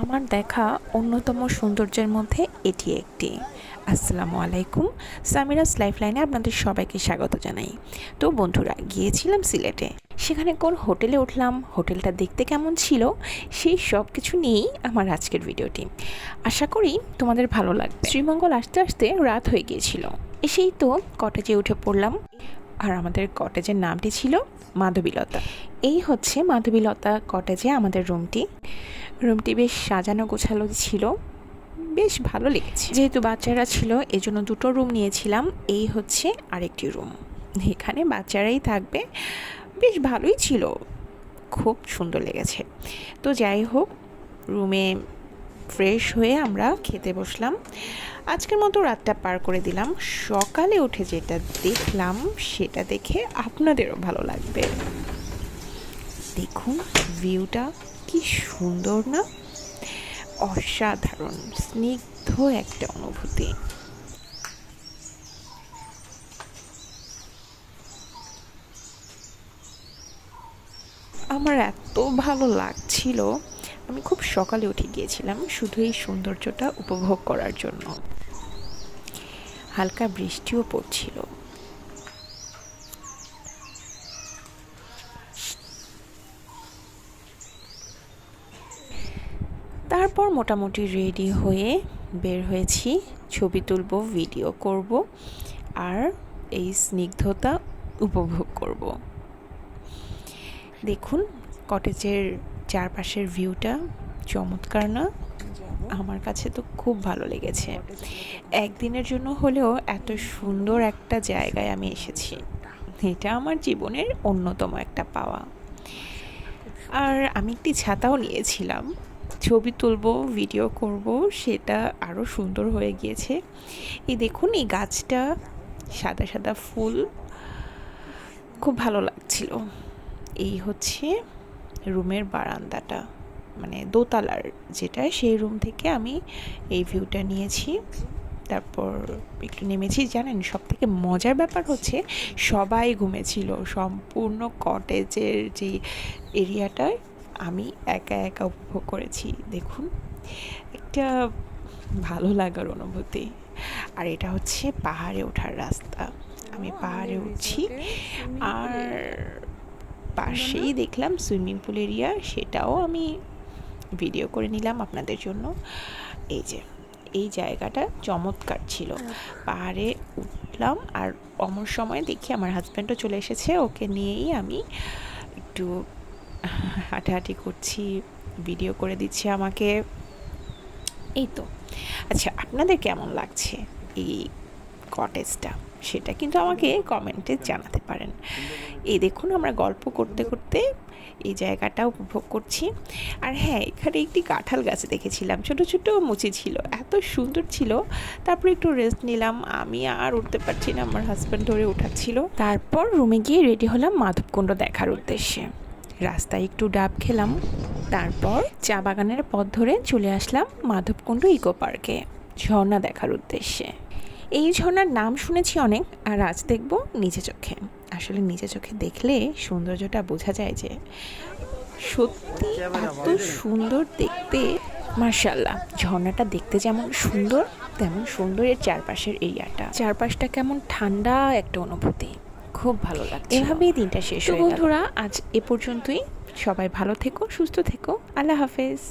আমার দেখা অন্যতম সৌন্দর্যের মধ্যে এটি একটি। আসসালামু আলাইকুম, সামিরাস লাইফ লাইনে আপনাদের সবাইকে স্বাগত জানাই। তো বন্ধুরা, গিয়েছিলাম সিলেটে। সেখানে কোন হোটেলে উঠলাম, হোটেলটা দেখতে কেমন ছিল, সেই সব কিছু নিয়েই আমার আজকের ভিডিওটি। আশা করি তোমাদের ভালো লাগবে। শ্রীমঙ্গল আসতে আসতে রাত হয়ে গিয়েছিল। এসেই তো কটেজে উঠে পড়লাম। আর আমাদের কটেজের নামটি ছিল মাধবীলতা। এই হচ্ছে মাধবীলতা কটেজে আমাদের রুমটি রুমটি বেশ সাজানো গোছালো ছিল, বেশ ভালো লেগেছে। যেহেতু বাচ্চারা ছিল, এজন্য দুটো রুম নিয়েছিলাম, এই হচ্ছে আরেকটি রুম এখানে বাচ্চারাই থাকবে, বেশ ভালোই ছিল, খুব সুন্দর লেগেছে। তো যাই হোক রুমে ফ্রেশ হয়ে আমরা খেতে বসলাম। আজকের মতো রাতটা পার করে দিলাম। সকালে উঠে যেটা দেখলাম, সেটা দেখে আপনাদেরও ভালো লাগবে। দেখুন, ভিউটা কি সুন্দর না? অসাধারণ, স্নিগ্ধ একটা অনুভূতি। আমার এত ভালো লাগছিল আমি খুব সকালে উঠে গিয়েছিলাম শুধু এই সৌন্দর্যটা উপভোগ করার জন্য। হালকা বৃষ্টিও পড়ছিল। তারপর মোটামুটি রেডি হয়ে বের হয়েছি, ছবি তুলব, ভিডিও করব আর এই স্নিগ্ধতা উপভোগ করব। দেখুন, কটেজের চারপাশের ভিউটা চমৎকার না? আমার কাছে তো খুব ভালো লেগেছে। একদিনের জন্য হলেও এত সুন্দর একটা জায়গায় আমি এসেছি। এটা আমার জীবনের অন্যতম একটা পাওয়া। আর আমি একটি ছাতাও নিয়েছিলাম। ছবি তুলব ভিডিও করব, সেটা আরও সুন্দর হয়ে গিয়েছে। এই দেখুন, এই গাছটা সাদা সাদা ফুল। খুব ভালো লাগছিল। এই হচ্ছে রুমের বারান্দাটা মানে দোতলার যেটা সেই রুম থেকে আমি এই ভিউটা নিয়েছি। তারপর একটু নেমেছি। জানেন সব থেকে মজার ব্যাপার হচ্ছে সবাই ঘুমেছিল। সম্পূর্ণ কটেজের যে এরিয়াটায় আমি একা একা উপভোগ করেছি। দেখুন একটা ভালো লাগার অনুভূতি। আর এটা হচ্ছে পাহাড়ে ওঠার রাস্তা। আমি পাহাড়ে উঠছি আর পাশেই দেখলাম সুইমিং পুল এরিয়া সেটাও আমি ভিডিও করে নিলাম আপনাদের জন্য। এই যে এই জায়গাটা চমৎকার ছিল। পাহাড়ে উঠলাম আর অমর সময় দেখি আমার হাজব্যান্ডও চলে এসেছে ওকে নিয়েই আমি একটু হাঁটাহাঁটি করছি ভিডিও করে দিচ্ছে আমাকে। এই তো। আচ্ছা আপনাদের কেমন লাগছে এই কটেজটা সেটা কিন্তু আমাকে কমেন্টে জানাতে পারেন। এই দেখুন আমরা গল্প করতে করতে এই জায়গাটা উপভোগ করছি। আর হ্যাঁ এখানে একটি কাঁঠাল গাছ দেখেছিলাম। ছোট ছোট মুচি ছিল। এত সুন্দর ছিল। তারপর একটু রেস্ট নিলাম। আমি আর উঠতে পারছি না। আমার হাজব্যান্ড ধরে উঠাচ্ছিল। তারপর রুমে গিয়ে রেডি হলাম মাধবকুণ্ড দেখার উদ্দেশ্যে। রাস্তায় একটু ডাব খেলাম। তারপর চা বাগানের পথ ধরে চলে আসলাম মাধবকুণ্ড ইকো পার্কে ঝর্ণা দেখার উদ্দেশ্যে। এই ঝর্ণার নাম শুনেছি অনেক, আর আজ দেখব নিজে চোখে। আসলে নিজে চোখে দেখলে সৌন্দর্যটা বোঝা যায় যে সত্যি এত সুন্দর দেখতে। মার্শাল্লাহ ঝর্ণাটা দেখতে যেমন সুন্দর তেমন সুন্দর এর চারপাশের এরিয়াটা। চারপাশটা কেমন ঠান্ডা একটা অনুভূতি। খুব ভালো লাগছে। এভাবেই দিনটা শেষ বন্ধুরা আজ এ পর্যন্তই। সবাই ভালো থেকো সুস্থ থেকো। আল্লাহ হাফেজ।